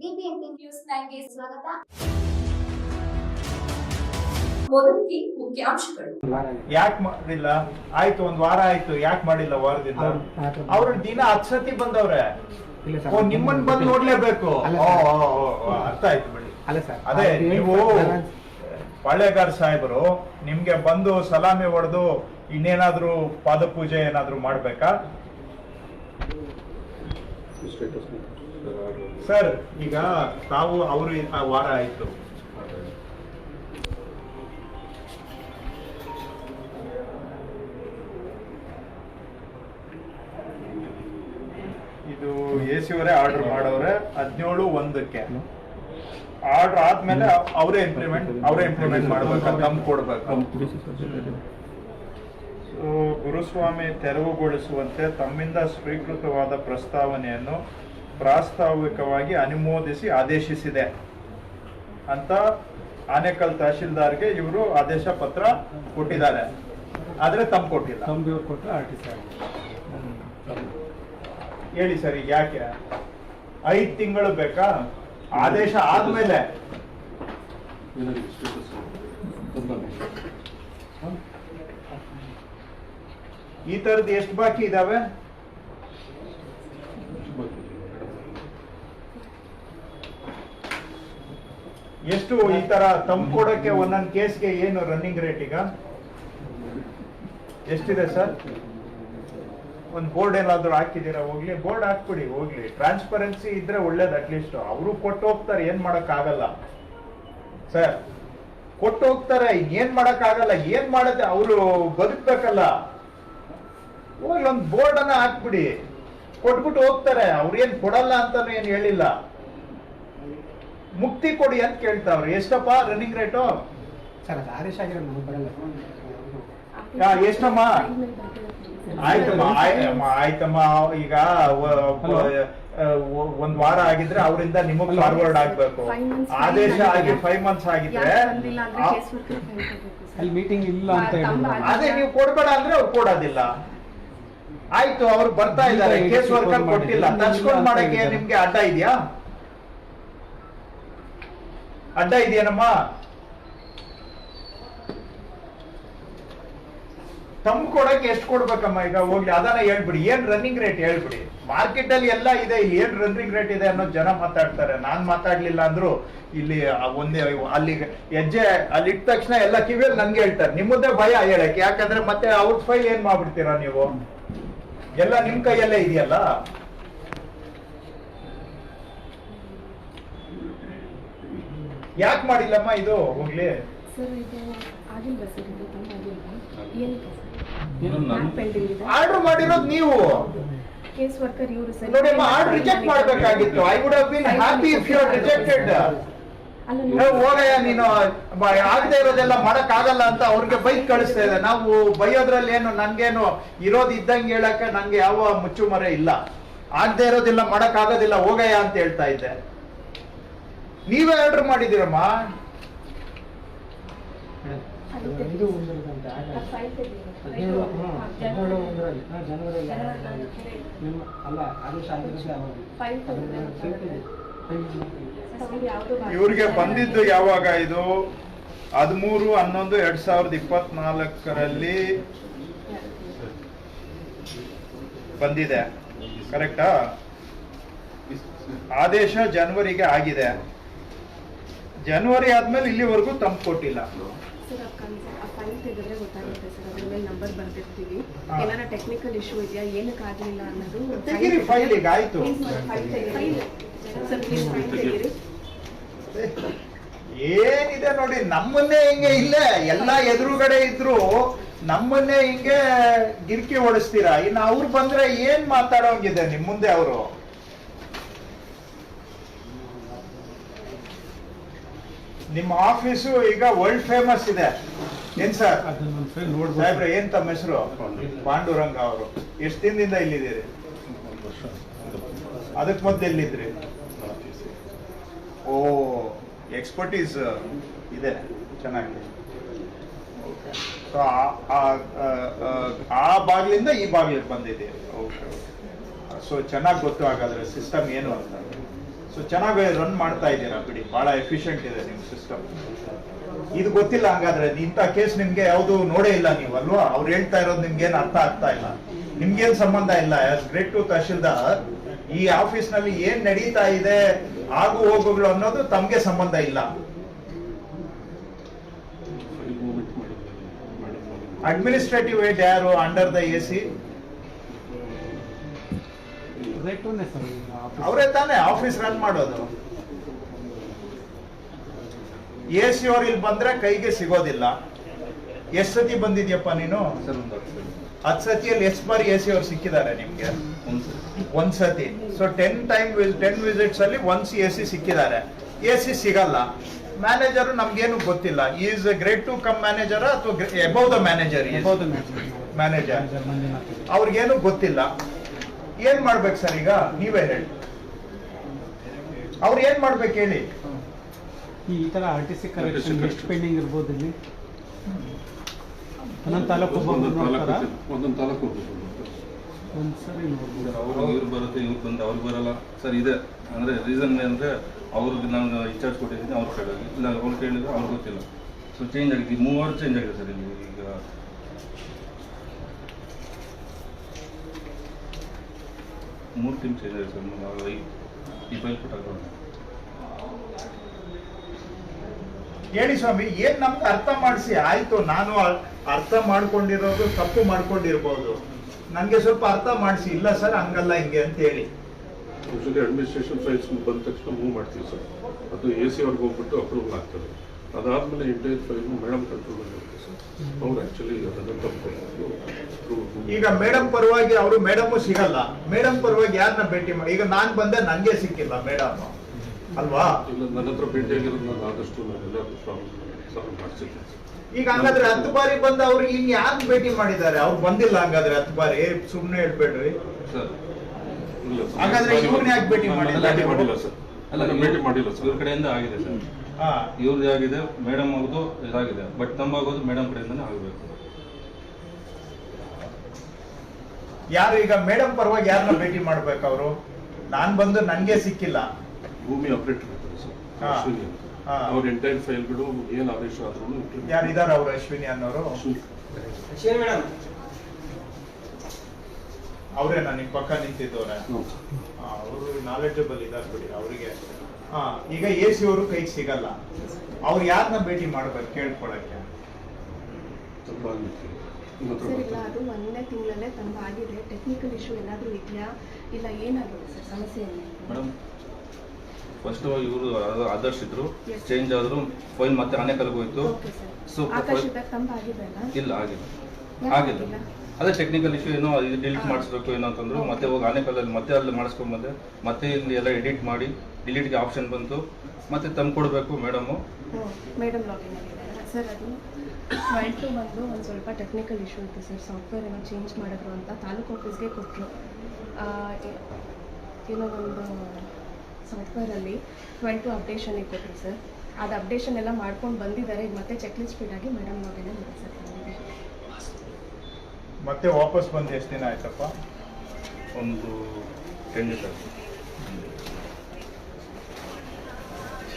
BBMP news ನೈನ್ಗೆ ಸ್ವಾಗತ. ಮೊದಲಿಗೆ ಮುಖ್ಯಾಂಶಗಳು ಯಾಕೆ ಮಾಡಿಲ್ಲ? ಆಯ್ತು ಒಂದ್ ವಾರ ಆಯ್ತು ಯಾಕೆ ಮಾಡಿಲ್ಲ ವಾರದಿಂದ? ಅವ್ರು ದಿನ ಹತ್ ಸತಿ ಬಂದವ್ರೆ. ಓ ನಿಮ್ಮನ್ ಬಂದ್ ನೋಡ್ಲೇಬೇಕು. ಅರ್ಥ ಆಯ್ತು ಬಿಡಿ. ಅದೇ ನೀವು ಪಾಳ್ಯಗಾರ್ ಸಾಹೇಬರು ನಿಮ್ಗೆ ಬಂದು ಸಲಾಮಿ ಹೊಡೆದು ಇನ್ನೇನಾದ್ರೂ ಪಾದಪೂಜೆ ಏನಾದ್ರೂ ಮಾಡ್ಬೇಕಾ? ಸರ್, ಈಗ ತಾವು ಅವರು ಆ ವಾರ ಆಯ್ತು. ಇದು ಎ ಅವರೇ ಆರ್ಡರ್ ಮಾಡವ್ರೆ ಹದಿನೇಳು ಒಂದಕ್ಕೆ. ಆರ್ಡರ್ ಆದ್ಮೇಲೆ ಅವರೇ ಇಂಪ್ಲಿಮೆಂಟ್ ಅವರೇ ಇಂಪ್ಲಿಮೆಂಟ್ ಮಾಡ್ಬೇಕು ನಮ್ಗೆ ಕೊಡ್ಬೇಕು. ಗುರುಸ್ವಾಮಿ ತೆರವುಗೊಳಿಸುವಂತೆ ತಮ್ಮಿಂದ ಸ್ವೀಕೃತವಾದ ಪ್ರಸ್ತಾವನೆಯನ್ನು ಪ್ರಾಸ್ತಾವಿಕವಾಗಿ ಅನುಮೋದಿಸಿ ಆದೇಶಿಸಿದೆ ಅಂತ ಆನೇಕಲ್ ತಹಶೀಲ್ದಾರ್ಗೆ ಇವರು ಆದೇಶ ಪತ್ರ ಕೊಟ್ಟಿದ್ದಾರೆ. ಆದ್ರೆ ತಮ್ಮ ಕೊಟ್ಟಿಲ್ಲ. ಹೇಳಿ ಸರ್ ಈಗ ಯಾಕೆ? ಐದ್ ತಿಂಗಳು ಬೇಕಾ? ಆದೇಶ ಆದ್ಮೇಲೆ. ಈ ತರದ್ ಎಷ್ಟು ಬಾಕಿ ಇದಾವೆ? ಎಷ್ಟು ಈ ತರ ತಂಪೊಡಕ್ಕೆ ಒಂದೊಂದು ಕೇಸ್ಗೆ ಏನು ರನ್ನಿಂಗ್ ರೇಟ್ ಈಗ? ಎಷ್ಟಿದೆ ಸರ್? ಒಂದು ಬೋರ್ಡ್ ಏನಾದ್ರು ಹಾಕಿದೀರಾ ಹೋಗ್ಲಿ ಬೋರ್ಡ್ ಹಾಕ್ಬಿಡಿ, ಹೋಗ್ಲಿ. ಟ್ರಾನ್ಸ್ಪರೆನ್ಸಿ ಇದ್ರೆ ಒಳ್ಳೇದು ಅಟ್ಲೀಸ್ಟ್ ಅವರು ಕೊಟ್ಟು ಹೋಗ್ತಾರೆ, ಏನ್ ಮಾಡಕ್ ಆಗಲ್ಲ ಸರ್, ಕೊಟ್ಟು ಹೋಗ್ತಾರೆ, ಏನ್ ಮಾಡಕ್ ಆಗಲ್ಲ ಏನ್ ಮಾಡುತ್ತೆ ಅವರು ಬದುಕ್ಬೇಕಲ್ಲ. ಹೋಗ್ಲಿ, ಒಂದು ಬೋರ್ಡ್ ಅನ್ನ ಹಾಕ್ಬಿಡಿ. ಕೊಟ್ಬಿಟ್ಟು ಹೋಗ್ತಾರೆ ಅವ್ರೇನ್ ಕೊಡಲ್ಲ ಅಂತಾನು ಏನ್ ಹೇಳಿಲ್ಲ. ಮುಕ್ತಿ ಕೊಡಿ ಅಂತ ಕೇಳ್ತಾವ್ರಿ. ಎಷ್ಟಪ್ಪ? ರನ್ನಿಂಗ್ ರೇಟು ಸರ್ ಅದು ಆದೇಶ ಆಗಿರೋ ನಮಗೆ ಬರಲ್ಲ. ಯಾ, ಎಷ್ಟಮ್ಮ? ಆಯ್ತಮ್ಮ ಆಯ್ತಮ್ಮ ಆಯ್ತಮ್ಮ. ಈಗ ಒಂದ್ ವಾರ ಆಗಿದ್ರೆ ಅವರಿಂದ ನಿಮಗ್ ಫಾರ್ವರ್ಡ್ ಆಗ್ಬೇಕು. Five months ಆದೇಶ. ಆಗಿ ಫೈವ್ ಮಂತ್ಸ್ ಆಗಿದ್ರೆ ಯಾಕೆ ಬಂದಿಲ್ಲ ಅಂದ್ರೆ ಆ- ಕೇಸ್ ವರ್ಕರ್ ಕೈ ಸರ್. ಅಲ್ಲಿ ಮೀಟಿಂಗ್ ಇಲ್ಲ ಅಂತ ತಮ್ಮ ಹೇಳಿದ್ರು. ಆದೇಶ- ಅದೇ ನೀವು ಕೊಡ್ಬೇಡ ಅಂದ್ರೆ ಅವ್ರು ಕೊಡೋದಿಲ್ಲ. ಆಯ್ತು ಅವ್ರು ಬರ್ತಾ ಇದ್ದಾರೆ. ಈಗ ಕೇಸ್ ವರ್ಕರ್ ಕೊಟ್ಟಿಲ್ಲ. ತರ್ಸ್ಕೊಂಡ್ ಮಾಡಕ್ಕೆ. ನಿಮ್ಗೆ ಅಡ್ಡ ಇದೆಯಾ? ಅಡ್ಡ ಇದೆಯೇನಮ್ಮ? ತಮ್ ಕೊಡಕ್ಕೆ ಎಷ್ಟು ಕೊಡ್ಬೇಕಮ್ಮ ಈಗ? ಹೋಗ್ಲಿ ಅದನ್ನ ಹೇಳ್ಬಿಡಿ. ಏನ್ ರನ್ನಿಂಗ್ ರೇಟ್ ಹೇಳ್ಬಿಡಿ. ಮಾರ್ಕೆಟ್ ಅಲ್ಲಿ ಎಲ್ಲ ಇದೆ ಇಲ್ಲಿ ಏನ್ ರನ್ನಿಂಗ್ ರೇಟ್ ಇದೆ ಅನ್ನೋ ಜನ ಮಾತಾಡ್ತಾರೆ. ನಾನ್ ಮಾತಾಡ್ಲಿಲ್ಲ ಅಂದ್ರು ಇಲ್ಲಿ ಒಂದೇ, ಅಲ್ಲಿ ಹೆಜ್ಜೆ, ಅಲ್ಲಿ ಇಟ್ಟ ತಕ್ಷಣ ಎಲ್ಲ ಕಿವಿಯಲ್ಲಿ ನಂಗೆ ಹೇಳ್ತಾರೆ. ನಿಮ್ಮದೇ ಭಯ ಹೇಳಕ್ಕೆ. ಯಾಕಂದ್ರೆ ಮತ್ತೆ ಔಟ್ ಫೈಲ್ ಏನ್ ಮಾಡ್ಬಿಡ್ತೀರಾ ನೀವು? ಎಲ್ಲ ನಿಮ್ ಕೈಯಲ್ಲೇ ಇದೆಯಲ್ಲ? ಯಾಕೆ ಮಾಡಿಲ್ಲಮ್ಮ ಇದು? ಹೋಗ್ಲಿ. ಸರ್ ಇದು ಆಗಿಲ್ವಾ ಸರ್ ಇದು ತಮ್ಮ ಆಗಿಲ್ವಾ ಏನಕ್ಕೆ ಏನು ಸರ್ ಪೆಂಡಿಂಗ್ ಇದೆ. ಆರ್ಡರ್ ಮಾಡಿರೋದು ನೀವು. ಕೇಸ್ ವರ್ಕರ್ ಇವರು ಸರ್. ನೋಡಿ ಆರ್ಡರ್ ರಿಜೆಕ್ಟ್ ಮಾಡ್ಬೇಕಾಗಿತ್ತು. I would have been happy if you rejected ಅಲ್ಲ ಹೋಗಯ್ಯ ನೀನು ಆಗದೆ ಇರೋದೆಲ್ಲ ಮಾಡಕ್ ಆಗಲ್ಲ ಅಂತ ಅವ್ರಿಗೆ ಬೈಕ್ ಕಳಿಸ್ತಾ ಇದೆ. ನಾವು ಬೈಯೋದ್ರಲ್ಲಿ ಏನು ನನ್ಗೇನು ಇರೋದ್ ಇದ್ದಂಗೆ ಹೇಳಕ್ಕೆ ನಂಗೆ ಯಾವ ಮುಚ್ಚುಮರೆ ಇಲ್ಲ. ಆಗದೆ ಇರೋದಿಲ್ಲ ಮಾಡಕ್ ಆಗೋದಿಲ್ಲ ಹೋಗಯ್ಯ ಅಂತ ಹೇಳ್ತಾ ಇದ್ದೆ. ನೀವೇ ಆರ್ಡರ್ ಮಾಡಿದ್ದೀರಮ್ಮ? ಇದು ಒಂದರದಂತ. ಹದಿನೇಳು ಹದಿನೇಳು ಒಂದರಲ್ಲಿ ಹಾ, ಜನವರಿಯಲ್ಲಿ ನಿಮ್ಮ ಅಲ್ಲ ಇವ್ರಿಗೆ ಬಂದಿದ್ದು ಯಾವಾಗ ಇದು? ಹದಿಮೂರು ಹನ್ನೊಂದು ಎರಡ್ ಸಾವಿರದ ಇಪ್ಪತ್ನಾಲ್ಕರಲ್ಲಿ ಬಂದಿದೆ. ಕರೆಕ್ಟಾ ಆದೇಶ ಜನವರಿಗೆ ಆಗಿದೆ. ಜನವರಿ ಆದ್ಮೇಲೆ ಇಲ್ಲಿವರೆಗೂ ತಂದು ಕೊಟ್ಟಿಲ್ಲ. ಸರ್ ಆ ಫೈಲ್ ತೆಗೆದ್ರೆ ಗೊತ್ತಾಗುತ್ತೆ ಸರ್ ಅದ್ರ ಮೇಲೆ ನಂಬರ್ ಬರ್ದಿರ್ತೀವಿ. ಏನಾರ ಟೆಕ್ನಿಕಲ್ ಇಶ್ಯೂ ಇದೆಯಾ? ಏನಕ್ಕೆ ಆಗಿಲ್ಲ ಅನ್ನೋದು ತೆಗೀರಿ ಫೈಲ್ ಈಗ ಆಯ್ತು. Please ಸರ್, file ತೆಗೀರಿ. ಸರ್ ಪ್ಲೀಸ್ ಫೈಲ್ ತೆಗೀರಿ. ಏನಿದೆ ನೋಡಿ ನಮ್ಮನ್ನೇ ಹಿಂಗೆ ಇಲ್ಲೇ ಎಲ್ಲ ಎದುರುಗಡೆ ಇದ್ರು ನಮ್ಮನ್ನೇ ಹಿಂಗೆ ಗಿರ್ಕಿ ಓಡಿಸ್ತೀರಾ ಇನ್ನು ಅವ್ರು ಬಂದ್ರೆ ಏನ್ ಮಾತಾಡೋಂಗಿದೆ ನಿಮ್ ಮುಂದೆ ಅವರು? ನಿಮ್ಮ ಆಫೀಸು ಈಗ ವರ್ಲ್ಡ್ ಫೇಮಸ್ ಇದೆ. ಏನ್ ಸರ್ ಸಾಹೇಬ್ರ, ಏನ್ ತಮ್ಮ ಹೆಸರು? ಪಾಂಡುರಂಗ ಅವರು. ಎಷ್ಟು ದಿನದಿಂದ ಇಲ್ಲಿದ್ದೀರಿ? ಅದಕ್ಕೆ ಮೊದ್ಲು ಎಲ್ಲಿದ್ರಿ? ಓ ಎಕ್ಸ್ಪರ್ಟೀಸ್ ಇದೆ. ಚೆನ್ನಾಗಿದೆ. ಸೊ ಆ ಬಾಗಿಲಿಂದ ಈ ಬಾಗಿಲಿಗೆ ಬಂದಿದ್ದೀರಿ. ಓಕೆ ಸೊ ಚೆನ್ನಾಗಿ ಗೊತ್ತು ಹಾಗಾದ್ರೆ ಸಿಸ್ಟಮ್ ಏನು ಅಂತ. ಸೊ ಚೆನ್ನಾಗಿ ರನ್ ಮಾಡ್ತಾ ಇದ್ದೀರಾ ಬಿಡಿ. ಬಹಳ ಎಫಿಷಿಯಂಟ್ ಇದೆ ನಿಮ್ ಸಿಸ್ಟಮ್ ಇದು ಗೊತ್ತಿಲ್ಲ ಹಂಗಾದ್ರೆ ಇಂಥ ಕೇಸ್ ನಿಮ್ಗೆ ಯಾವುದು ನೋಡೇ ಇಲ್ಲ ನೀವು ಅಲ್ವಾ? ಅವ್ರು ಹೇಳ್ತಾ ಇರೋದು ನಿಮ್ಗೆ ಏನ್ ಅರ್ಥ ಆಗ್ತಾ ಇಲ್ಲ. ನಿಮ್ಗೇನ್ ಸಂಬಂಧ ಇಲ್ಲ. ಗ್ರೇಟ್ ಟು ತಹಶೀಲ್ದಾರ್ ಈ ಆಫೀಸ್ನಲ್ಲಿ ಏನ್ ನಡೀತಾ ಇದೆ ಆಗು ಹೋಗುಗಳು ಅನ್ನೋದು ತಮ್ಗೆ ಸಂಬಂಧ ಇಲ್ಲ. ಅಡ್ಮಿನಿಸ್ಟ್ರೇಟಿವ್ ಏಟ್ ಯಾರು ಅಂಡರ್ ದ ಎ ಸಿ ಅವರೇ ತಾನೇ ಆಫೀಸ್ ರನ್ ಮಾಡೋದು. ಎ ಸಿ ಅವ್ರು ಇಲ್ಲಿ ಬಂದ್ರೆ ಕೈಗೆ ಸಿಗೋದಿಲ್ಲ. ಎಷ್ಟು ಸತಿ ಬಂದಿದ್ಯಪ್ಪ ನೀನು? ಹತ್ತು ಸತಿಯಲ್ಲಿ ಎಷ್ಟು ಬಾರಿ ಎ ಸಿ ಅವ್ರು ಸಿಕ್ಕಿದ್ದಾರೆ ನಿಮ್ಗೆ? ಒಂದು ಸತಿ. So ten time ten visits ಅಲ್ಲಿ ಒನ್ಸ್ ಎ ಸಿ ಸಿಕ್ಕಿದ್ದಾರೆ. ಎ ಸಿ ಸಿಗಲ್ಲ. ಮ್ಯಾನೇಜರ್ ನಮ್ಗೇನು ಗೊತ್ತಿಲ್ಲ. Is great to come manager ಅಥವಾ ಎಬೌ ದ ಮ್ಯಾನೇಜರ್ ಮ್ಯಾನೇಜರ್ ಅವ್ರಿಗೇನು ಗೊತ್ತಿಲ್ಲ. ಏನ್ ಮಾಡ್ಬೇಕು ಸರ್ ಈಗ? ನೀವೇ ಹೇಳಿ. ಅವ್ರು ಏನ್ ಮಾಡ್ಬೇಕು ಹೇಳಿ? ಈ ತರ ಆರ್ ಟಿ ಸಿ ಕರೆಕ್ಷನ್ ಎಷ್ಟು ಪೆಂಡಿಂಗ್ ಇರ್ಬೋದು ಇಲ್ಲಿ. ಒಂದೊಂದು ತಾಲೂಕು ಒಂದೊಂದು ತಾಲೂಕು ಒಂದ್ಸರಿ ನೋಡ್ಬೋದು. ಸರ್ ಅವರು ಇವ್ರು ಬರುತ್ತೆ ಇವ್ರು ಬಂದು ಅವ್ರು ಬರಲ್ಲ. ಸರ್ ಇದೆ. ಅಂದ್ರೆ ರೀಸನ್ ಏನಂದ್ರೆ ಅವ್ರಿಗೆ ನಾನು ಇನ್ಚಾರ್ಜ್ ಕೊಟ್ಟಿದ್ದೀನಿ ಅವ್ರು ಕೇಳೋದು ಇಲ್ಲ ಅವ್ರು ಕೇಳಿದ್ರೆ ಅವ್ರಿಗೆ ಗೊತ್ತಿಲ್ಲ. ಸೊ ಚೇಂಜ್ ಆಗಿದೆ. ಈ ಮೂವರು ಚೇಂಜ್ ಆಗಿದೆ ಸರ್ ಇಲ್ಲಿ. ಈಗ ಮೂರು ತಿಂಗ್ಳು ಚೇಂಜ್ ಆಗಿದೆ ಸರ್ ಈ- ಈ ಫೈಲ್ ಕೊಟ್ಟಾಗ ಹೇಳಿ ಸ್ವಾಮಿ ಏನ್ ನಮ್ಗೆ ಅರ್ಥ ಮಾಡಿಸಿ? ಆಯ್ತು ನಾನು ಅರ್ಥ ಮಾಡ್ಕೊಂಡಿರೋದು ತಪ್ಪು ಮಾಡ್ಕೊಂಡಿರ್ಬೋದು. ನನ್ಗೆ ಸ್ವಲ್ಪ ಅರ್ಥ ಮಾಡಿಸಿ. ಇಲ್ಲ ಸರ್ ಹಂಗಲ್ಲ ಹಿಂಗೆ ಅಂತ ಹೇಳಿ. ಅಡ್ಮಿನಿಸ್ಟ್ರೇಷನ್ ಫೈಲ್ಸ್ ಬಂದ ತಕ್ಷಣ ಮೂವ್ ಮಾಡ್ತೀವಿ ಸರ್. ಅದು ಎ ಸಿ ಅವ್ರಿಗೆ ಹೋಗ್ಬಿಟ್ಟು ಅಪ್ರೂವಲ್ ಆಗ್ತದೆ. ಅದಾದ್ಮೇಲೆ ಮೇಲೆ ಫೈಲ್ ಮೇಡಮ್ ಕಂಟ್ರೋಲ್ ಸರ್ ಅವ್ರು ಆಕ್ಚುಲಿ ಅದನ್ನು ತಪ್ಪು. ಈಗ ಮೇಡಮ್ ಪರವಾಗಿ ಅವರು ಮೇಡಮ್ ಸಿಗಲ್ಲ. ಮೇಡಮ್ ಪರವಾಗಿ ಯಾರನ್ನ ಭೇಟಿ ಮಾಡಿ? ಈಗ ನಾನ್ ಬಂದೆ ನನಗೆ ಸಿಕ್ಕಿಲ್ಲ ಮೇಡಮ್ ಅಲ್ವಾ? ಇಲ್ಲ ನನ್ನ ಹತ್ರ ಭೇಟಿ ಆಗಿರೋದು ನಾನು ಆದಷ್ಟು ನಾನೆಲ್ಲ ಸಾಲ್ವ್ ಮಾಡಿಸಿದ್ದೆ. ಈಗ ಹಂಗಾದ್ರೆ ಹತ್ತು ಬಾರಿ ಬಂದ ಅವ್ರು ಇನ್ ಯಾರು ಭೇಟಿ ಮಾಡಿದ್ದಾರೆ? ಅವ್ರು ಬಂದಿಲ್ಲ ಹಂಗಾದ್ರೆ ಹತ್ತು ಬಾರಿ. ಸುಮ್ಮನೆ ಹೇಳ್ಬೇಡ್ರಿ. ಸರ್ ಇಲ್ಲ ಹಾಗಾದ್ರೆ ಇವ್ರನ್ನ ಯಾಕೆ ಭೇಟಿ ಮಾಡಿಲ್ಲ? ಮಾಡಿಲ್ಲ ಸರ್. ಅಲ್ಲ ಭೇಟಿ ಮಾಡಿಲ್ಲ ಇವ್ರ ಸರ್ ಕಡೆಯಿಂದ ಆಗಿದೆ ಸರ್. ಇವ್ರದ್ದು ಆಗಿದೆ ಮೇಡಮ್ ಅವ್ರದ್ದು ಇದಾಗಿದೆ. ಬಟ್ ತಂಬಾಗೋದು ಮೇಡಮ್ ಕಡೆಯಿಂದನೇ ಆಗಬೇಕು. ಯಾರು ಈಗ ಮೇಡಮ್ ಪರವಾಗಿ ಯಾರನ್ನ ಭೇಟಿ ಮಾಡ್ಬೇಕು ಅವರು ನಾನ್ ಬಂದು ನನ್ಗೆ ಸಿಕ್ಕಿಲ್ಲ. ಭೂಮಿ ಆಪರೇಟರ್. ಅವ್ರ ಎಂಟೈರ್ ಫೈಲ್ಗಳು ಏನ್ ಆದೇಶ ಆದ್ರೂ ಯಾರಿದಾರ ಅವ್ರು ಅಶ್ವಿನಿ ಅನ್ನೋರು? ಅವ್ರೇನಾ ನಿಮ್ ಪಕ್ಕ ನಿಂತಿದ್ದವ್ರೆ? ಅವರು ನಾಲೆಡ್ಜಬಲ್ ಇದಾರೆ ಬಿಡಿ ಅವರಿಗೆ ಹಾ ಈಗ ಎ ಸಿ ಅವರು ಕೈಗೆ ಸಿಗಲ್ಲ. ಅವ್ರು ಯಾರನ್ನ ಭೇಟಿ ಮಾಡ್ಬೇಕು ಕೇಳ್ಕೊಳಕ್ಕೆ? ಸರ್ ಇಲ್ಲ ಅದು ಒಂದನೇ ತಿಂಗಳಲ್ಲೇ ತಂದು ಆಗಿದೆ. ಟೆಕ್ನಿಕಲ್ ಇಶ್ಯೂ ಏನಾದರೂ ಇದೆಯಾ? ಇಲ್ಲ ಏನಾಗಿದೆ ಸರ್ ಸಮಸ್ಯೆ ಮೇಡಮ್ ಫಸ್ಟ್ ಇವರು ಆದರ್ಶ್ ಇದ್ರು. ಚೇಂಜ್ ಆದ್ರು ಫೈಲ್ ಮತ್ತೆ ಆನೆಕಲ್ಗೆ ಹೋಯ್ತು ಸೊ ಇಲ್ಲ ಆಗಿಲ್ಲ ಆಗಿಲ್ಲ? ಅದೇ ಟೆಕ್ನಿಕಲ್ ಇಶ್ಯೂ ಏನೋ ಇದು ಡಿಲೀಟ್. ಮಾಡಿಸ್ಬೇಕು ಏನೋ ಅಂತಂದ್ರು, ಮತ್ತೆ ಹೋಗಿ ಆನೆಕಲ್ಲಲ್ಲಿ ಮತ್ತೆ ಅಲ್ಲಿ ಮಾಡಿಸ್ಕೊಂಬಂದೆ ಮತ್ತೆ ಇಲ್ಲಿ ಎಲ್ಲ ಎಡಿಟ್ ಮಾಡಿ ಡಿಲೀಟ್ಗೆ ಆಪ್ಷನ್ ಬಂತು. ಮತ್ತೆ ತಂದು ಕೊಡಬೇಕು ಮೇಡಮು ಮೇಡಮ್ ಲಾಗಿನ್ ಸರ್ ಅದು ಟ್ವೆಲ್ ಟು ಬಂದು ಒಂದು ಸ್ವಲ್ಪ ಟೆಕ್ನಿಕಲ್ ಇಶ್ಯೂ ಇತ್ತು ಸರ್ ಸಾಫ್ಟ್ವೇರ್ ಏನೋ ಚೇಂಜ್ ಮಾಡಿದ್ರು ಅಂತ ತಾಲೂಕು ಆಫೀಸ್ಗೆ ಕೊಟ್ಟರು ಏನೋ ಒಂದು ಸಾಫ್ಟ್ವೇರಲ್ಲಿ ಟ್ವೆಲ್ ಟು ಅಪ್ಡೇಷನಿಗೆ ಕೊಟ್ಟರು ಸರ್ ಅದು ಅಪ್ಡೇಷನ್ ಎಲ್ಲ ಮಾಡ್ಕೊಂಡು ಬಂದಿದ್ದಾರೆ. ಈಗ ಮತ್ತೆ ಚೆಕ್ ಲಿಸ್ಟ್ ಆಗಿ ಮೇಡಮ್ ಲಾಗಿನ್ ಸರ್ ಮತ್ತೆ ವಾಪಸ್ ಬಂದು ಎಷ್ಟು ದಿನ ಆಯ್ತಪ್ಪ? ಒಂದು ಟೆನ್ ಡೇಸ್ ಆಯ್ತು.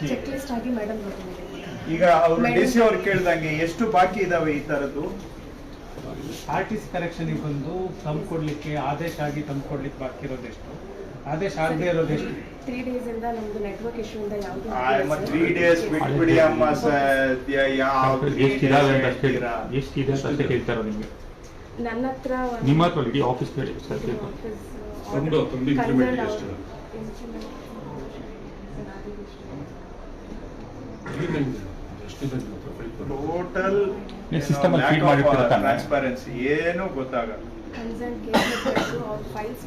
ಚೆಕ್ ಲಿಸ್ಟ್ ಆಗಿ ಮೇಡಮ್ ಈಗ ಅವರು ಡಿ ಸಿ ಅವ್ರು ಕೇಳ್ದಂಗೆ ಎಷ್ಟು ಬಾಕಿ ಇದಾವೆ ಈ ತರದ್ದು? ಆರ್ ಟಿ ಸಿ ಕರೆಕ್ಷನ್ಗೆ ಬಂದು ತಂದ್ಕೊಡ್ಲಿಕ್ಕೆ ಆದೇಶ ಆಗಿ ತಂದ್ಕೊಡ್ಲಿಕ್ಕೆ ಬಾಕಿ ಇರೋದು ಎಷ್ಟು? ಆದೇಶ ಆಗದೆ ಇರೋದು ಎಷ್ಟು? ತ್ರೀ ಇಂದ ನಮ್ದು ನೆಟ್ವರ್ಕ್ ಇಶ್ಯೂಯಿಂದ ಯಾವುದು ಅಮ್ಮ ತ್ರೀ ಡೇಸ್ ಬಿಟ್ಬಿಡಿ ಅಮ್ಮ ಯಾವ? ಎಷ್ಟಿದೆ ಅಂತ ಅಷ್ಟೇ ಕೇಳ್ತಾ ನಿಮಗೆ. ನನ್ನ ಹತ್ರ ಒಂದು- ನಿಮ್ಮ ಹತ್ರ ಇಡೀ ಆಫೀಸ್ ಬೇರೆ sir office, uh, order- concerned implement ಎಷ್ಟಿದೆ ಟೋಟಲ್ ನೀವು system ಅಲ್ಲಿ feed ಮಾಡಿರ್ತೀರ ತಾನೇ? ಟ್ರಾನ್ಸ್ಪರೆನ್ಸಿ ಏನು ಗೊತ್ತಾಗಲ್ಲ. case ಅವ್ರ files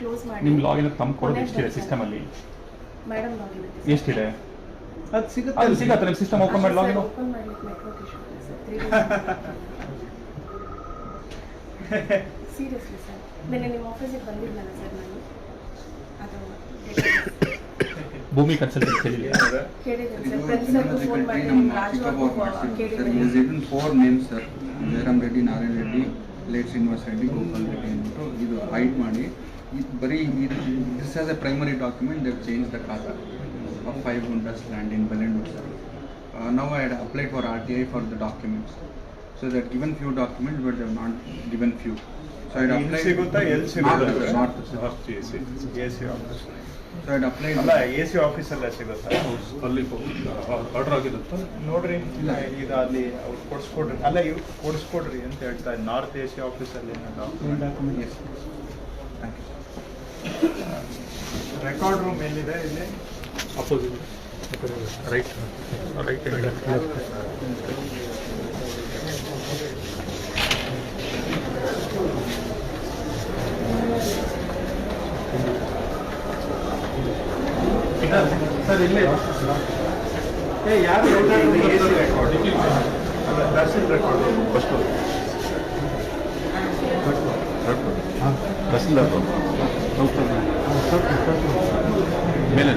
close ಮಾಡಿ. ನಿಮ್ಮ ಲಾಗಿನ್ ತಂದು ಕೊಡೋದು ಎಷ್ಟಿದೆ. ಸಿಸ್ಟಮ್ ಅಲ್ಲಿ? Madam login ಇದೆ ಸರ್. ಎಷ್ಟಿದೆ? ಅದು ಸಿಗುತ್ತೆ. ಅದು ಸಿಗತ್ತೆ ನಿಮ್ಮ ಸಿಸ್ಟಮ್ ಓಪನ್ ಮಾಡಿ ಲಾಗಿನ್ open ಮಾಡ್ಲಿಕ್ಕೆ network issue ಇದೆ ಸರ್. Three days. ಸೀರಿಯಸ್ಲಿ ಸರ್ ನಿನ್ನೆ ನಿಮ್ಮ ಆಫೀಸಿಗೆ ಬಂದಿದ್ನಲ್ಲ ಸರ್ ನಾನು ಅದು ಭೂಮಿ ಕನ್ಸಲ್ಟೆಂಟ್ ಕೇಳಿದ್ದೀನಿ ಸರ್ ಫೋನ್ ರಾಜು ಅವ್ರಿಗೂ ಕೇಳಿದ್ದೀನಿ has written four names, sir. Jayaram Reddy Narayana Reddy late Srinivas Reddy Gopal Reddy ಅಂದ್ಬಿಟ್ಟು ಇದು ಹೈಡ್ ಮಾಡಿ. it- ಬರೀ ಇದು this as a primary document they've change the khata five five guntas land in sir now I I for R T I for the documents. So they had given few documents, but they have not given few. So I had ಇಲ್ಲಿ applied. ಸಿಗುತ್ತಾ ಎಲ್ಲಿ ಸಿಗುತ್ತೆ North, north, sir. C A C office So I had applied. ಅಲ್ಲ A C ಆಫೀಸಲ್ಲೇ ಸಿಗುತ್ತಾ ಅಲ್ಲಿ order ಆಗಿರುತ್ತಾ ನೋಡ್ರಿ ಇದು ಅಲ್ಲಿ ಅವ್ರು ಕೊಡಿಸ್ಕೊಡ್ರಿ ಅಲ್ಲ ಇವ್ ಕೊಡಿಸ್ಕೊಡ್ರಿ ಅಂತ ಹೇಳ್ತಾ ನಾರ್ತ್ ಎ ಸಿ ಆಫೀಸಲ್ಲಿ Yes. Thank you. Record room ಎಲ್ಲಿದೆ ಇಲ್ಲಿ ಅಪೋಸಿಟ್ ರೈಟ್ ರೈಟ್ ಸರ್ ಇಲ್ಲೇ ಏ ಯಾರು ಎ ಸಿ ರೆಕಾರ್ಡ್ ಅಲ್ಲ ತಹಸೀಲ್ ರೆಕಾರ್ಡ್ ಫಸ್ಟ್ ತಹಸೀಲ್ದಾರ್ ಮೇಲೆ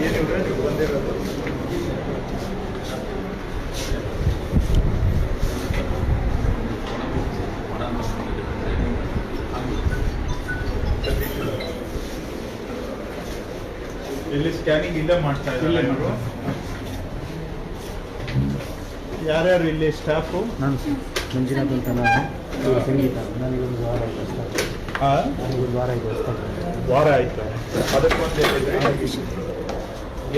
ಏನಿವ್ರೆ ನೀವು ಬಂದಿರೋದು ಇಲ್ಲಿ ಸ್ಕ್ಯಾನಿಂಗ್ ಇಲ್ಲೇ ಮಾಡ್ತಾ ಇದ್ದಾರೆ ಇಲ್ಲೇ ಇವರು. ಯಾರ್ಯಾರು ಇಲ್ಲಿ ಸ್ಟಾಫು ನಾನು ಮಂಜುನಾಥ್ ಅಂತ ನಾನು. ಸಂಗೀತ. ನನಗೊಂದು ವಾರ ಆಯ್ತು ನನಗೆ ನನಗೊಂದು ವಾರ ಆಯ್ತು ಅಷ್ಟೇ. ವಾರ ಆಯ್ತು? ಅದಕ್ಕೊಂದು ಹೇಳಿದ್ರೆ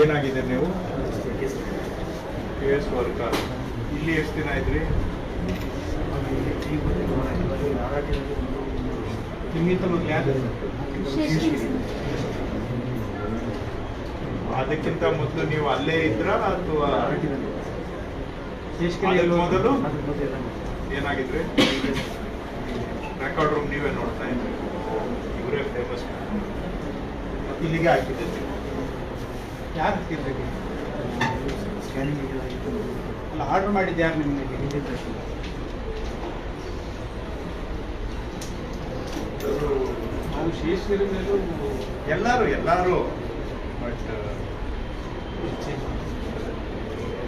ಏನಾಗಿದೆ ನೀವು? ಕೆ ಎಸ್ ವರ್ಕ ಇಲ್ಲಿ ಎಷ್ಟು ದಿನ ಇದ್ರಿ? ನಿಮ್ಗಿಂತ ಮೊದಲು ಯಾರು ಅದಕ್ಕಿಂತ ಮೊದಲು ನೀವು ಅಲ್ಲೇ ಇದ್ರ ಅಥವಾ ಮೊದಲು? ಏನಾಗಿದ್ರೆ ರೆಕಾರ್ಡ್ ರೂಮ್ ನೀವೇ ನೋಡ್ತಾ ಇದ್ರಿ ಇವರೇ ಫೇಮಸ್ ಇಲ್ಲಿಗೆ ಹಾಕಿದ್ದೆ. ಯಾರು ಹಾಕಿರ್ಬೇಕು ಸ್ಕ್ಯಾನಿಂಗ್ ಅಲ್ಲ ಆರ್ಡರ್ ಮಾಡಿದ್ದು ಯಾರು ನಿಮಗೆ? ನಾವು ಶೇಷಗಿರಿ ಮೇಲೂ ಎಲ್ಲರೂ ಎಲ್ಲಾರು. ಬಟ್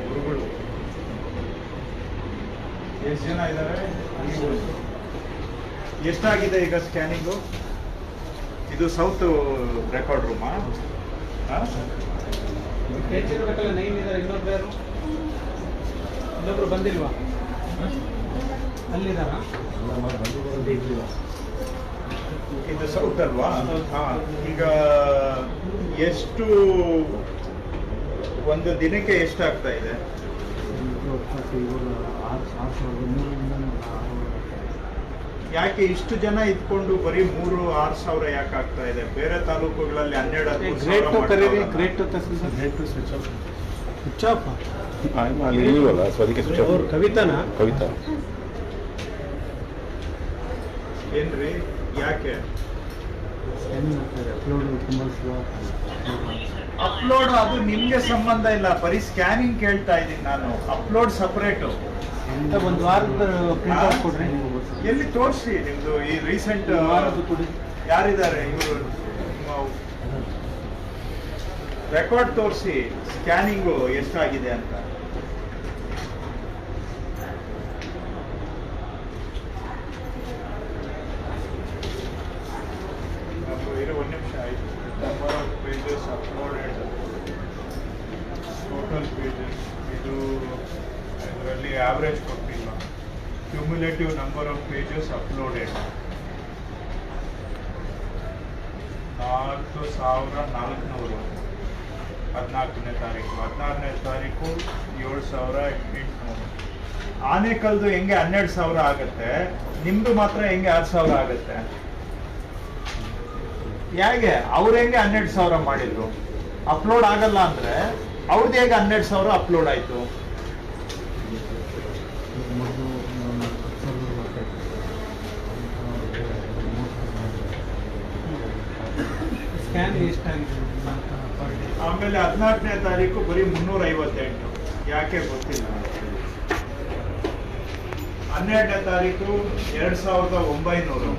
ಗುರುಗಳು ಎಷ್ಟು ಜನ ಇದ್ದಾರೆ ಎಷ್ಟಾಗಿದೆ ಈಗ ಸ್ಕ್ಯಾನಿಂಗು ಇದು ಸೌತ್ ರೆಕಾರ್ಡ್ ರೂಮಾ ಹೆಚ್ಚಿರ್ಬೇಕಲ್ಲ ನೈನ್ ಇದ್ದಾರೆ ಇನ್ನೊಬ್ರು ಯಾರು? ಇನ್ನೊಬ್ರು ಬಂದಿಲ್ವಾ? ಅಲ್ಲಿದಾರಾ ಇದು ಸೌತ್ ಅಲ್ವಾ? ಈಗ ಎಷ್ಟು ಒಂದು ದಿನಕ್ಕೆ ಎಷ್ಟಾಗ್ತಾ ಇದೆ? ಯಾಕೆ ಇಷ್ಟು ಜನ ಇದ್ಕೊಂಡು ಬರೀ ಮೂರು ಆರು ಸಾವಿರ ಯಾಕೆ ಆಗ್ತಾ ಇದೆ? ಬೇರೆ ತಾಲೂಕುಗಳಲ್ಲಿ ಹನ್ನೆರಡು ಸ್ವಿಚ್ ಆಫ್ ಕವಿತಾನಾ? ಕವಿತಾ. ಏನ್ರಿ? ಯಾಕೆ? ಅಪ್ಲೋಡ್ ತುಂಬ ಸ್ಲೋ ಅಪ್ಲೋಡ್ ಅದು ನಿಮ್ಗೆ ಸಂಬಂಧ ಇಲ್ಲ. ಬರೀ ಸ್ಕ್ಯಾನಿಂಗ್ ಕೇಳ್ತಾ ಇದ್ದೀನಿ ನಾನು. ಅಪ್ಲೋಡ್ ಸಪರೇಟು ಅಂತ ಒಂದು ವಾರದ ಪ್ರಿಂಟ್ ಕೊಡ್ರಿ. ಎಲ್ಲಿ ತೋರಿಸಿ ನಿಮ್ದು ಈ ರೀಸೆಂಟ್ ವಾರದ್ದು ಕೊಡಿ. ಯಾರಿದ್ದಾರೆ ಇವರು? ರೆಕಾರ್ಡ್ ತೋರಿಸಿ. ಸ್ಕ್ಯಾನಿಂಗು ಎಷ್ಟಾಗಿದೆ ಅಂತ ನಮ್ಮ ಇರೋ ಒಂದು ನಿಮಿಷ ಆಯ್ತು number of pages uploaded total pages ಇದು ಇದರಲ್ಲಿ ಆವ್ರೇಜ್ ಕೊಟ್ಟಿಲ್ಲ ಕ್ಯುಮ್ಯುಲೇಟಿವ್ ನಂಬರ್ pages ಅಪ್ಲೋಡೆಡ್ ನಾಲ್ಕು ಸಾವಿರ ನಾಲ್ಕುನೂರು. ಹದಿನಾಲ್ಕನೇ ತಾರೀಕು. ಹದಿನಾರನೇ ತಾರೀಕು ಏಳು ಸಾವಿರ ಎಂಟುನೂರು. ಆನೆಕಲ್ದು ಹೆಂಗೆ ಹನ್ನೆರಡು ಸಾವಿರ ಆಗುತ್ತೆ? ನಿಮ್ಮದು ಮಾತ್ರ ಹೆಂಗೆ ಆರು ಸಾವಿರ ಆಗುತ್ತೆ? ಹೇಗೆ ಅವ್ರು ಹೆಂಗೆ ಹನ್ನೆರಡು ಸಾವಿರ ಮಾಡಿದ್ರು? ಅಪ್ಲೋಡ್ ಆಗಲ್ಲ ಅಂದರೆ ಅವ್ರದ್ದು ಹೇಗೆ ಹನ್ನೆರಡು ಸಾವಿರ ಅಪ್ಲೋಡ್ ಆಯ್ತು ಮೊದಲು ನಾನು ಹತ್ತು ಸಾವಿರ ಮಾತಾಡ್ತಿದ್ದೆ ಸ್ಕ್ಯಾನ್ ಎಷ್ಟಾಗಿದೆ ಆಮೇಲೆ ಹದಿನಾಲ್ಕನೇ ತಾರೀಕು ಬರೀ ಮುನ್ನೂರ ಐವತ್ತೆಂಟು ಯಾಕೆ ಗೊತ್ತಿಲ್ಲ? ಹನ್ನೆರಡನೇ ತಾರೀಕು ಎರಡು ಸಾವಿರದ ಒಂಬೈನೂರು.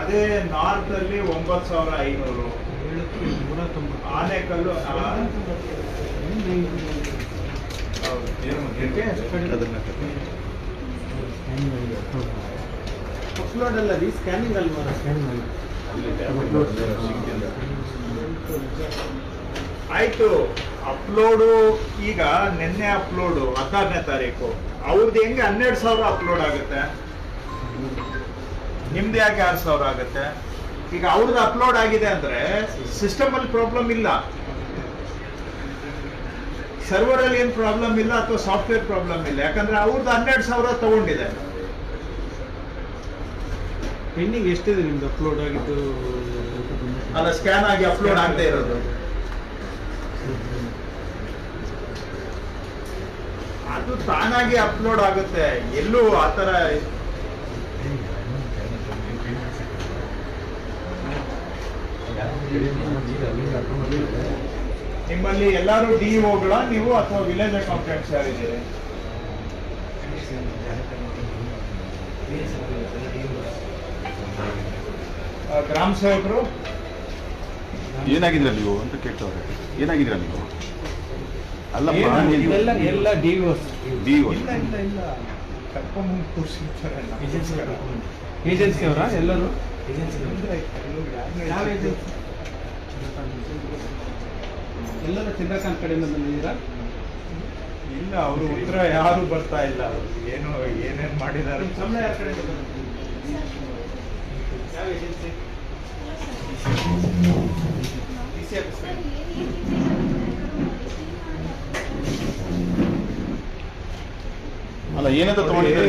ಅದೇ ನಾರ್ತ್ ಅಲ್ಲಿ ಒಂಬತ್ತು ಸಾವಿರ ಐನೂರು. ಆನೆಕಲ್ಲು ಅಪ್ಲೋಡ್ ಅಲ್ಲ ರೀ ಸ್ಕ್ಯಾನಿಂಗ್ ಅಲ್ವಾ ಸ್ಕ್ಯಾನ್ ಮಾಡಿ ಆಯ್ತು ಅಪ್ಲೋಡು ಈಗ ನಿನ್ನೆ ಅಪ್ಲೋಡು ಹದಿನಾರನೇ ತಾರೀಕು. ಅವ್ರದ್ದು ಹೆಂಗೆ ಹನ್ನೆರಡು ಸಾವಿರ ಅಪ್ಲೋಡ್ ಆಗುತ್ತೆ? ನಿಮ್ದು ಯಾಕೆ ಆರು ಸಾವಿರ ಆಗುತ್ತೆ? ಈಗ ಅವ್ರದ್ದು ಅಪ್ಲೋಡ್ ಆಗಿದೆ ಅಂದ್ರೆ ಸಿಸ್ಟಮ್ ಅಲ್ಲಿ ಪ್ರಾಬ್ಲಮ್ ಇಲ್ಲ. ಸರ್ವರ್ ಅಲ್ಲಿ ಏನ್ ಪ್ರಾಬ್ಲಮ್ ಇಲ್ಲ ಅಥವಾ ಸಾಫ್ಟ್ವೇರ್ ಪ್ರಾಬ್ಲಮ್ ಇಲ್ಲ. ಯಾಕಂದ್ರೆ ಅವ್ರದ್ದು ಹನ್ನೆರಡು ಸಾವಿರ ತಗೊಂಡಿದೆ. ಪೆಂಡಿಂಗ್ ಎಷ್ಟಿದೆ ನಿಮ್ದು ಅಪ್ಲೋಡ್ ಆಗಿದ್ದು? ಅಲ್ಲ ಸ್ಕ್ಯಾನ್ ಆಗಿ ಅಪ್ಲೋಡ್ ಆಗದೆ ಇರೋದು. ಅದು ತಾನಾಗಿ ಅಪ್ಲೋಡ್ ಆಗುತ್ತೆ. ಎಲ್ಲೂ ಆ ಥರ ನಿಮ್ಮಲ್ಲಿ ಎಲ್ಲರೂ ಡಿಇಒಗಳ ನೀವು ಅಥವಾ ವಿಲೇಜ್ ಅಕೌಂಟೆಂಟ್ಸ್ ಯಾರಿದ್ದೀರಿ? ಗ್ರಾಮ ಸೇವಕರು? ಏನಾಗಿದ್ರ ನೀವು ಅಂತ ಕೇಳ್ತವ್ರೆ. ಏನಾಗಿದ್ರ ನೀವು? ಅಲ್ಲ ಏನು? ಇದೆಲ್ಲ ಎಲ್ಲ ಡಿ DO. ಇಲ್ಲ ಇಲ್ಲ ಇಲ್ಲ. ಕರ್ಕೊಂಡು ಕೂರಿಸಿರ್ತಾರೆ. ಏಜೆನ್ಸಿ ಅವರ ಎಲ್ಲರೂ? ಏಜೆನ್ಸಿ ಯಾವ ಏಜೆನ್ಸಿ ಎಲ್ಲರೂ ಚಂದ್ರಕಾಂತ್ ಕಡೆಯಿಂದ ಬಂದಿದ್ದೀರಾ? ಇಲ್ಲ ಅವರು ಉತ್ತರ ಯಾರು ಬರ್ತಾ ಇಲ್ಲ. ಅವರು ಏನು ಏನೇನು ಮಾಡಿದ್ದಾರೆ ಸಂಬಳ ಯಾರ ಕಡೆಯಿಂದ ಬಂದಿದೆ? ಯಾವ ಏಜೆನ್ಸಿ ಆಫೀಸ್. ಅಲ್ಲ ಏನಂತ ತಗೊಂಡಿದ್ದಾರೆ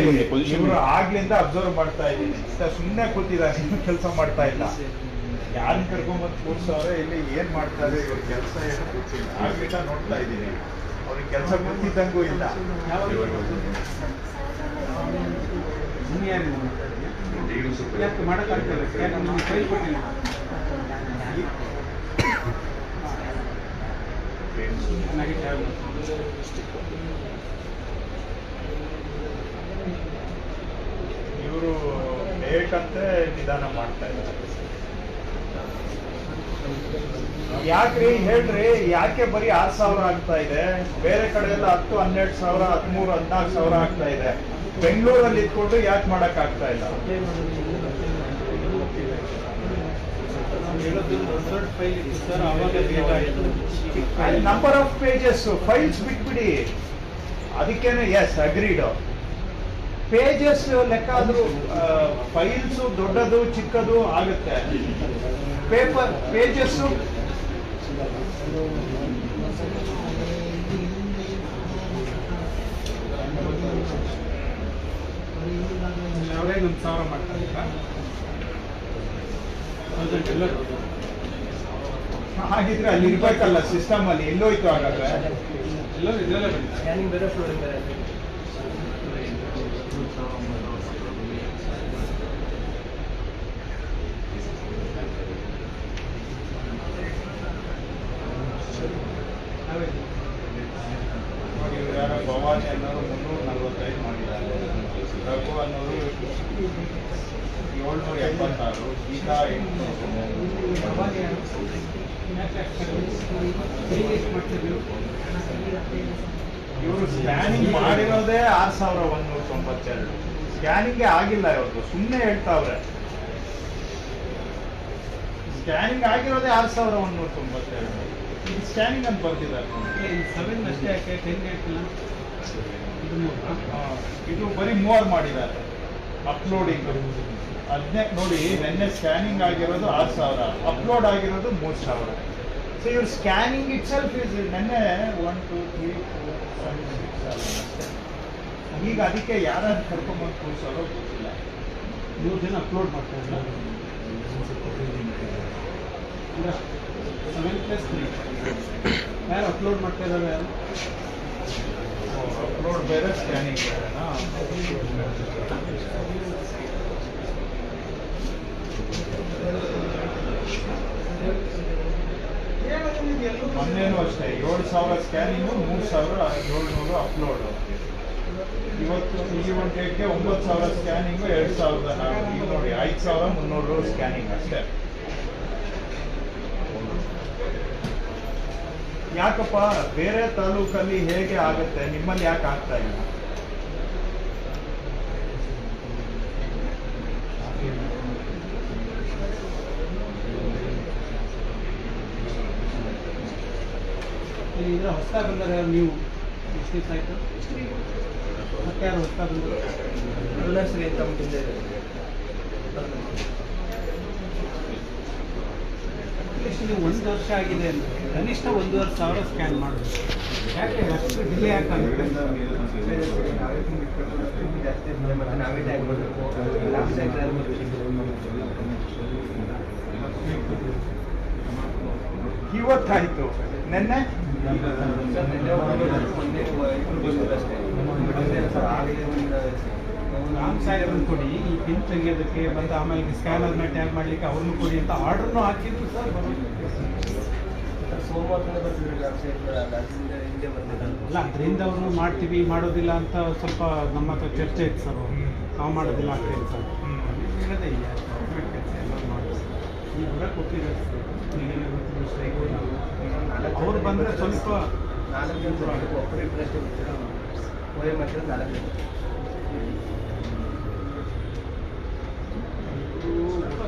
ಆಗ್ಲಿಂದ ಅಬ್ಸರ್ವ್ ಮಾಡ್ತಾ ಇದ್ದೀನಿ. ಸುಮ್ಮನೆ ಕೂತಿದ್ದಾರೆ ಏನು ಕೆಲಸ ಮಾಡ್ತಾ ಇಲ್ಲ. ಯಾರನ್ನ ಕರ್ಕೊಂಡ್ಬಂದು ಕೂರ್ಸವ್ರೆ ಇಲ್ಲಿ ಏನ್ ಮಾಡ್ತಾರೆ ಇವ್ರ ಕೆಲಸ ಏನು ಗೊತ್ತಿಲ್ಲ. ಆಗ್ಲಿಂದ ನೋಡ್ತಾ ಇದ್ದೀನಿ. ಅವ್ರಿಗೆ ಕೆಲಸ ಗೊತ್ತಿದ್ದಂಗೂ ಇಲ್ಲ. ಯಾವಾಗ ನೀನು ಯಾರಿಗೆ ಮಾಡ್ತಾ ಇದೀಯ? ಯಾಕೆ ಮಾಡೋಕ್ಕಾಗ್ತಿಲ್ಲ? ಯಾಕೆ ನಿಮಗೆ ಫೈಲ್ ಕೊಟ್ಟಿಲ್ಲ. ಇವರು ಬೇಕಂತೆ ನಿಧಾನ ಮಾಡ್ತಾ ಇದ್ದಾರೆ. ಯಾಕ್ರಿ ಹೇಳ್ರಿ ಯಾಕೆ ಬರೀ ಆರ್ ಸಾವಿರ ಆಗ್ತಾ ಇದೆ? ಬೇರೆ ಕಡೆ ಎಲ್ಲ ಹತ್ತು ಹನ್ನೆರಡು ಸಾವಿರ ಹದಿಮೂರು ಹದಿನಾಲ್ಕು ಸಾವಿರ ಆಗ್ತಾ ಇದೆ. ಬೆಂಗಳೂರಲ್ಲಿ ಇದ್ಕೊಂಡು ಯಾಕೆ ಮಾಡಕ್ ಆಗ್ತಾ ಇಲ್ಲ ಹೇಳೋದು ದೊಡ್ಡ ದೊಡ್ಡ ಫೈಲ್ ಇತ್ತು ಸರ್ ಅವಾಗ ಲೇಟ್ ಆಯಿತು ನಂಬರ್ ಆಫ್ ಪೇಜಸ್ ಫೈಲ್ಸ್ ಬಿಟ್ಬಿಡಿ. ಅದಕ್ಕೇನೆ ಎಸ್ ಅಗ್ರೀಡ್ ಪೇಜಸ್ ಲೆಕ್ಕ ಆದ್ರೂ ಫೈಲ್ಸ್ ದೊಡ್ಡದು ಚಿಕ್ಕದು ಆಗುತ್ತೆ. ಪೇಪರ್ ಪೇಜಸ್ ಅವರೇ ಒಂದು ಸಾವಿರ ಮಾಡ್ತಾರೆ ಹಾಗಿದ್ರೆ ಅಲ್ಲಿ ಇರ್ಬೇಕಲ್ಲ ಸಿಸ್ಟಮ್ ಅಲ್ಲಿ. ಎಲ್ಲೋಯ್ತು ಹಾಗಾದ್ರೆ. ಎಲ್ಲ ಇದೆಲ್ಲ ಸ್ಕ್ಯಾನಿಂಗ್ ಬೇರೆ ಫ್ಲೋರಿಂಗ್ ಬೇರೆ ನೋಡಿ ಇವ್ರು ಯಾರೋ ಭವಾನಿ ಅನ್ನೋರು ಮುನ್ನೂರ ನಲ್ವತ್ತೈದು ಮಾಡಿದ್ದಾರೆ ರಘು ಅನ್ನೋರು ಏಳ್ನೂರ ಎಪ್ಪತ್ತಾರು ಗೀತಾ ಇವರು ಸ್ಕ್ಯಾನಿಂಗ್ ಮಾಡಿರೋದೇ ಆರ್ ಸಾವಿರ ಒಂದೂರ ತೊಂಬತ್ತೆರಡು ಸ್ಕ್ಯಾನಿಂಗ್ ಆಗಿಲ್ಲ ಇವ್ರದ್ದು ಸುಮ್ಮನೆ ಹೇಳ್ತಾವ್ರೆ. ಸ್ಕ್ಯಾನಿಂಗ್ ಆಗಿರೋದೇ ಆರ್ ಸಾವಿರ ಒಂದೂರ ತೊಂಬತ್ತೆರಡು ಸ್ಕ್ಯಾನಿಂಗ್ ಅಂತ ಬರ್ತಿದ್ದಾರೆ ಸೆವೆನ್ ಅಷ್ಟೇ ಯಾಕೆ? ಟೆನ್? ಆ, ಇದು ಬರೀ ಮೂವರ್ ಮಾಡಿದ್ದಾರೆ. ಅಪ್ಲೋಡಿಂಗ್ ಹದಿನೇ ನೋಡಿ ನಿನ್ನೆ ಸ್ಕ್ಯಾನಿಂಗ್ ಆಗಿರೋದು ಆರು ಸಾವಿರ ಅಪ್ಲೋಡ್ ಆಗಿರೋದು ಮೂರು ಸಾವಿರ. ಸೊ ಇವ್ರ ಸ್ಕ್ಯಾನಿಂಗ್ ಇಟ್ ಸೆಲ್ಫ್ ಇಸ್ ನೆನ್ನೆ one two three four five six seven ಈಗ ಅದಕ್ಕೆ ಯಾರು ಕರ್ಕೊಂಬಂದು ಕೂರಿಸೋರೋ ಗೊತ್ತಿಲ್ಲ. ಮೂರು ದಿನ ಅಪ್ಲೋಡ್ ಮಾಡ್ತಾ ಇದ್ದಾರೆ. Seven plus three. ಯಾರು ಅಪ್ಲೋಡ್ ಮಾಡ್ತಾ ಇದ್ದಾರೆ ಯಾರು? ಅಪ್ಲೋಡ್ ಬೇರೆ ಸ್ಕ್ಯಾನಿಂಗ್ ಮೊನ್ನೆನೂ ಅಷ್ಟೇ, ಏಳು ಸಾವಿರ ಸ್ಕ್ಯಾನಿಂಗು ಮೂರು ಸಾವಿರ ಏಳ್ನೂರು ಅಪ್ಲೋಡು ಇವತ್ತು ಈ ಒಂದು ಡೇಟ್ಗೆ ಒಂಬತ್ತು ಸಾವಿರ ಸ್ಕ್ಯಾನಿಂಗು ಎರಡು ಸಾವಿರದ ಈಗ ನೋಡಿ, ಐದು ಸಾವಿರ ಮುನ್ನೂರು ಸ್ಕ್ಯಾನಿಂಗ್ ಅಷ್ಟೇ. ಯಾಕಪ್ಪ, ಬೇರೆ ತಾಲೂಕಲ್ಲಿ ಹೇಗೆ ಆಗುತ್ತೆ? ನಿಮ್ಮಲ್ಲಿ ಯಾಕೆ ಆಗ್ತಾ ಇಲ್ಲ? ಇದ್ರೆ ಹೊಸದಾಗಿ ಯಾರು ನೀವು ಎಷ್ಟು ದಿವಸ ಆಯಿತು ಮತ್ತೆ ಯಾರು ಹೊಸದಾಗಿ ಬಂದರು? ಅಟ್ಲೀಸ್ಟ್ ನೀವು ಒಂದು ವರ್ಷ ಆಗಿದೆ ಅಂದ್ರೆ ಕನಿಷ್ಠ ಒಂದೂವರೆ ಸಾವಿರ ಸ್ಕ್ಯಾನ್ ಮಾಡಬೇಕು. ಯಾಕೆ? ಅಷ್ಟು ಡಿಲೇ ಯಾಕಾಗುತ್ತೆ ಇವತ್ತಾಯ್ತು. ನಿನ್ನೆ ರಾಮ್ ಸಾಹೇಬ್ರನ್ನ ಕೊಡಿ ಈ ಪಿನ್ ತೆಗಿಯೋದಕ್ಕೆ ಬಂದು ಆಮೇಲೆ ಸ್ಕ್ಯಾನರ್ನ ಟ್ಯಾಗ್ ಮಾಡಲಿಕ್ಕೆ ಅವ್ರನ್ನ ಕೊಡಿ ಅಂತ ಆರ್ಡರ್ನು ಹಾಕಿದ್ರು ಸರ್ ಅಲ್ಲ ಅದರಿಂದ ಅವರು ಮಾಡ್ತೀವಿ ಮಾಡೋದಿಲ್ಲ ಅಂತ ಸ್ವಲ್ಪ ನಮ್ಮ ಹತ್ರ ಚರ್ಚೆ ಇತ್ತು ಸರ್ ನಾವು ಮಾಡೋದಿಲ್ಲ ಅಂತ ಸರ್ ಹೇಳಿದೆ ಈಗ ಗೌರ್ಮೆಂಟ್ ಕೆಲಸ ಎಲ್ಲ ಮಾಡಿ ಸ್ವಲ್ಪ ಗೊತ್ತಿಲ್ಲ ಸ್ಟ್ರೈಕ್ ಅವ್ರು ಬಂದ್ರೆ ಸ್ವಲ್ಪ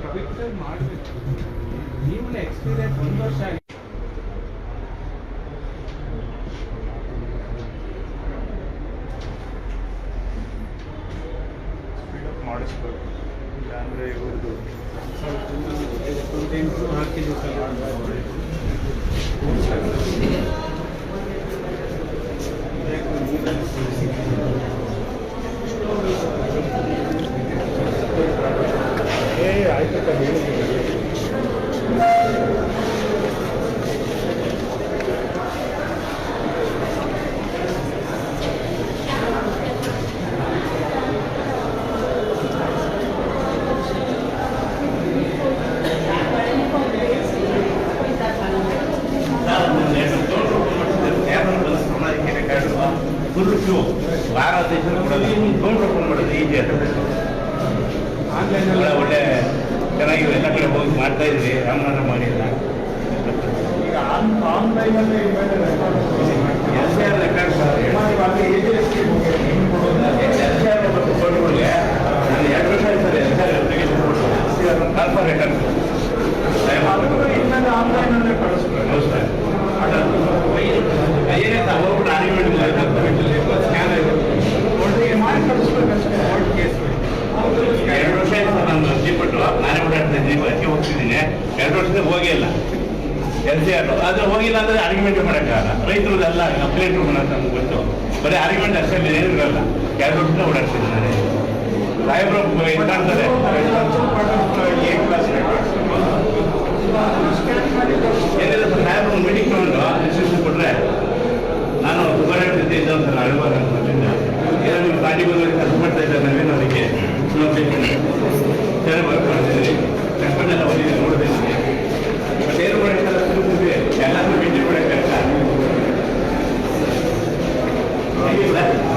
ಕ್ವಿಕ್ ಮಾಡಬೇಕು. ನೀವು ಎಕ್ಸ್ಪೀರಿಯನ್ಸ್ ಒಂದು ವರ್ಷ ಆಗಿದೆ ಸ್ಪೀಡಪ್ ಮಾಡಿಸ್ಬೇಕು ಇಲ್ಲಾಂದ್ರೆ ಇವ್ರದ್ದು ಎಂಟು ಹಾಕಿದ್ದೀವಿ ಸರ್ ಏ ಆಯ್ತಕ್ಕ ಹೇಳಿದ್ದೀನಿ ಫುಲ್ ಕ್ಯೂ ವಾರ ದೇಶದಲ್ಲಿ ಕೊಡೋದು ಫೋನ್ ಓಪನ್ ಮಾಡೋದು ಈಜಿ ಅದು ಆನ್ಲೈನ್ ಒಳ್ಳೆ ಒಳ್ಳೆ ಚೆನ್ನಾಗಿ ಎಲ್ಲ ಕಡೆ ಹೋಗಿ ಮಾಡ್ತಾ ಇದ್ರಿ ರಾಮನಗರ ಮಾಡಿಲ್ಲ ಈಗ ಆನ್ಲೈನಲ್ಲಿ L C R record L C R ಮತ್ತು ಫೋಟೋಗಳಿಗೆ ನಾನು ಎರಡು ವರ್ಷ ಆಯ್ತು sir L C R application ಕೊಟ್ಟು ಟ್ರಾನ್ಸ್ಫರ್ ರೆಕಾರ್ಡ್ ಆನ್ಲೈನಲ್ಲೇ ಕಳಿಸ್ಬೇಕು ಹೌದು ಸರ್ ಏನಾಯ್ತು ಹೋಗ್ಬಿಟ್ಟು ಆರ್ಗ್ಯುಮೆಂಟ್ ಸ್ಕ್ಯಾನ್ ಒಟ್ಟಿಗೆ ಮಾಡಿ ಕಳಿಸ್ಬೇಕಷ್ಟೇ ಕೋರ್ಟ್ ಕೇಸ್ ಎರಡು ವರ್ಷ ಆಯ್ತು ಸರ್ ನಾನು ಅರ್ಜಿ ಕೊಟ್ಟು ನಾನೇ ಓಡಾಡ್ತಾ ಇದ್ದೀನಿ ಅದಕ್ಕೆ ಹೋಗ್ತಿದ್ದೀನಿ ಎರಡು ವರ್ಷದಿಂದ ಹೋಗೇ ಇಲ್ಲ ಎಲ್ ಸಿ ಆರ್ ಅದು ಹೋಗಿಲ್ಲ ಅಂದ್ರೆ ಆರ್ಗ್ಯುಮೆಂಟ್ ಮಾಡೋಕ್ಕಾಗಲ್ಲ. ರೈತರದೆಲ್ಲ ಕಂಪ್ಲೇಂಟ್ ಮಾಡೋದು ನಮ್ಗೆ ಗೊತ್ತು. ಬರೀ ಆರ್ಗ್ಯುಮೆಂಟ್ ಅಷ್ಟೇ ಬೇರೆ ಏನು ಇರಲ್ಲ. ಎರಡು ವರ್ಷದಿಂದ ಓಡಾಡ್ತಿದ್ದೀನಿ ನಾನೇ ಸಾಹೇಬ್ರು ಕ್ಲಾಸ್ ಏನಿಲ್ಲ, ಸರ್, ಸಾಹೇಬ್ರು ಒಂದು ಮೀಟಿಂಗ್ ತಗೊಂಡು ಇನ್ಸ್ಟ್ರಕ್ಷನ್ ಕೊಟ್ಟರೆ ನಾನು ಸುಮಾರು ಜೊತೆ ಇದ್ದಾವೆ ಸರ್ ಅಳುವಾಗ ಏನೋ ನೀವು ಪಾರ್ಟಿ ಬಂದು ಕೆಲಸ ಮಾಡ್ತಾ ಇದ್ದಾರೆ ನಾವೇನು ಅದಕ್ಕೆ. ಸರಿ ಬರ್ಕೊಂಡಿದ್ದೀರಿ ಕಷ್ಟನೆಲ್ಲ ಓದಿದ್ದೀನಿ ನೋಡಿದ್ದೀನಿ ಬಟ್ ಏನು ಮಾಡಿ ತಿಳ್ಸಿದ್ವಿ ಎಲ್ಲರೂ ಮೀಟಿಂಗ್ ಮಾಡೋಕ್ಕಾಗಲ್ಲ ಹೇಗಿಲ್ಲ